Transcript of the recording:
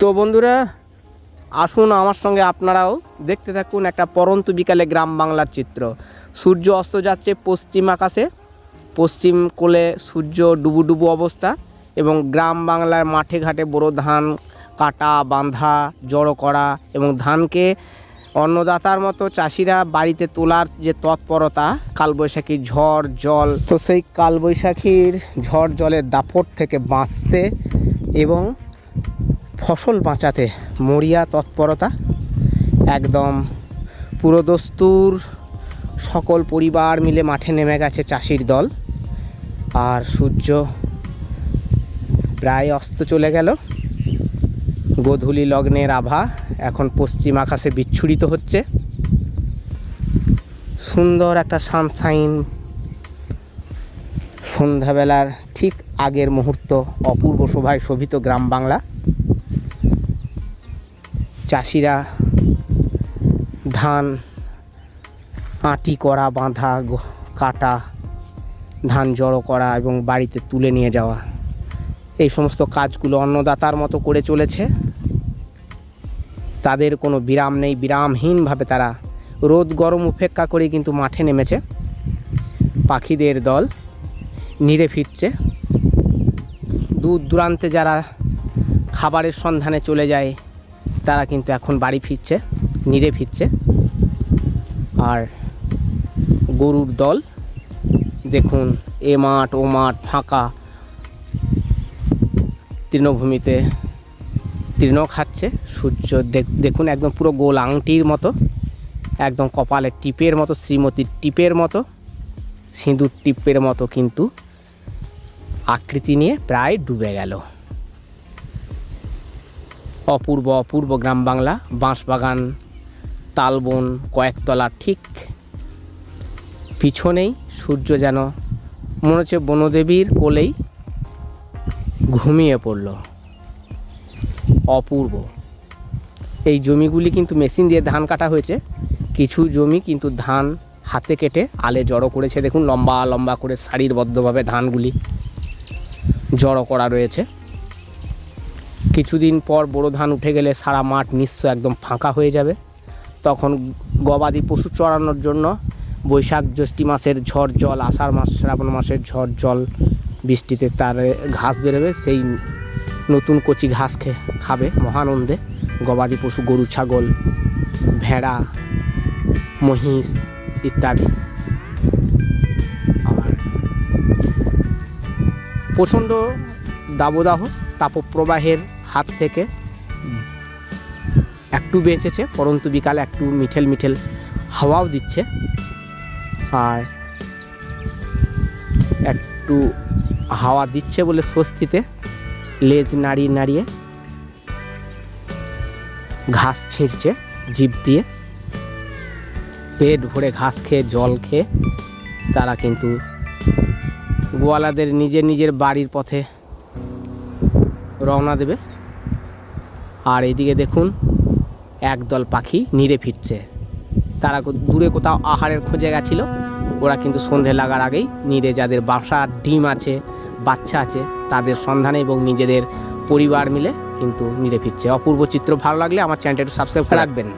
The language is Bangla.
তো বন্ধুরা, আসুন আমার সঙ্গে আপনারাও দেখতে থাকুন একটা পরন্তু বিকালে গ্রাম বাংলার চিত্র। সূর্য অস্ত যাচ্ছে পশ্চিম আকাশে। পশ্চিম কোলে সূর্য ডুবু ডুবু অবস্থা এবং গ্রাম বাংলার মাঠে ঘাটে বড় ধান কাটা, বাঁধা, জড়ো করা এবং ধানকে অন্নদাতার মতো চাষিরা বাড়িতে তোলার যে তৎপরতা কালবৈশাখীর ঝড়, জল, তো সেই কালবৈশাখীর ঝড় জলের দাপট থেকে বাঁচতে এবং ফসল বাঁচাতে মরিয়া তৎপরতা, একদম পুরোদস্তুর সকল পরিবার মিলে মাঠে নেমে গেছে চাষির দল। আর সূর্য প্রায় অস্ত চলে গেল। গোধূলি লগ্নের আভা এখন পশ্চিম আকাশে বিচ্ছুরিত হচ্ছে। সুন্দর একটা সানসাইন সন্ধ্যাবেলার ঠিক আগের মুহূর্ত, অপূর্ব শোভায় শোভিত গ্রাম বাংলা। চাষিরা ধান, আঁটি করা বাঁধা কাটা, ধান জড়ো করা এবং বাড়িতে তুলে নিয়ে যাওয়া। এই সমস্ত কাজগুলো অন্নদাতার মতো করে চলেছে। তাদের কোনো বিরাম নেই, বিরামহীনভাবে তারা রোদ গরম উপেক্ষা করে কিন্তু মাঠে নেমেছে। পাখিদের দল নিরে ফিরছে। দূর দূরান্তে যারা খাবারের সন্ধানে চলে যায় তারা কিন্তু এখন বাড়ি ফিরছে নিরে ফিরছে। আর গরুর দল, দেখুন, এ মাঠ, ও মাঠ ফাঁকা। তৃণভূমিতে তৃণ খাচ্ছে, সূর্য দেখ- দেখুন একদম পুরো গোল আংটির মতো, একদম কপালে টিপের মতো শ্রীমতীর টিপের মতো, সিঁদুর টিপের মতো কিন্তু আকৃতি নিয়ে প্রায় ডুবে গেল। অপূর্ব অপূর্ব গ্রাম বাংলা, বাঁশবাগান, তালবন, কয়েকতলা, ঠিক পিছনেই সূর্য যেন, মনে হচ্ছে বনদেবীর কোলেই ঘুমিয়ে পড়ল। অপূর্ব। এই জমিগুলি কিন্তু মেশিন দিয়ে ধান কাটা হয়েছে। কিছু জমি কিন্তু ধান হাতে কেটে আলে জড়ো করেছে। দেখুন, লম্বা লম্বা করে সারিবদ্ধভাবে ধানগুলি জড়ো করা রয়েছে। কিছুদিন পর বড় ধান উঠে গেলে সারা মাঠ নিশ্চয় একদম ফাঁকা হয়ে যাবে। তখন গবাদি পশু চড়ানোর জন্য বৈশাখ জ্যৈষ্ঠী মাসের ঝড় জল, আষাঢ় মাস, শ্রাবণ মাসের ঝড় জল বৃষ্টিতে তার ঘাস বেরোবে, সেই নতুন কচি ঘাস খেয়ে খাবে মহানন্দে। গবাদি পশু, গরু, ছাগল, ভেড়া, মহিষ ইত্যাদি। প্রচণ্ড দাবদাহ, তাপপ্রবাহের হাত থেকে। একটু বেঁচেছে, পরন্তু বিকালে একটু মিঠেল মিঠেল হাওয়াও দিচ্ছে। আর একটু হাওয়া দিচ্ছে বলে স্বস্তিতে, লেজ নাড়িয়ে নাড়িয়ে ঘাস ছিঁড়ছে জিভ দিয়ে। পেট ভরে ঘাস খেয়ে, জল খেয়ে তারা কিন্তু গোয়ালাদের নিজের নিজের বাড়ির পথে রওনা দেবে। আর এদিকে দেখুন, একদল পাখি নিরে ফিরছে। তারা দূরে কোথাও আহারের খোঁজে গেছিল। ওরা কিন্তু সন্ধে লাগার আগেই নিরে যাদের বাসার ডিম আছে, বাচ্চা আছে, তাদের সন্ধানে এবং নিজেদের পরিবার মিলে কিন্তু নিরে ফিরছে। অপূর্ব চিত্র। ভালো লাগলে আমার চ্যানেলটা একটু সাবস্ক্রাইব রাখবেন।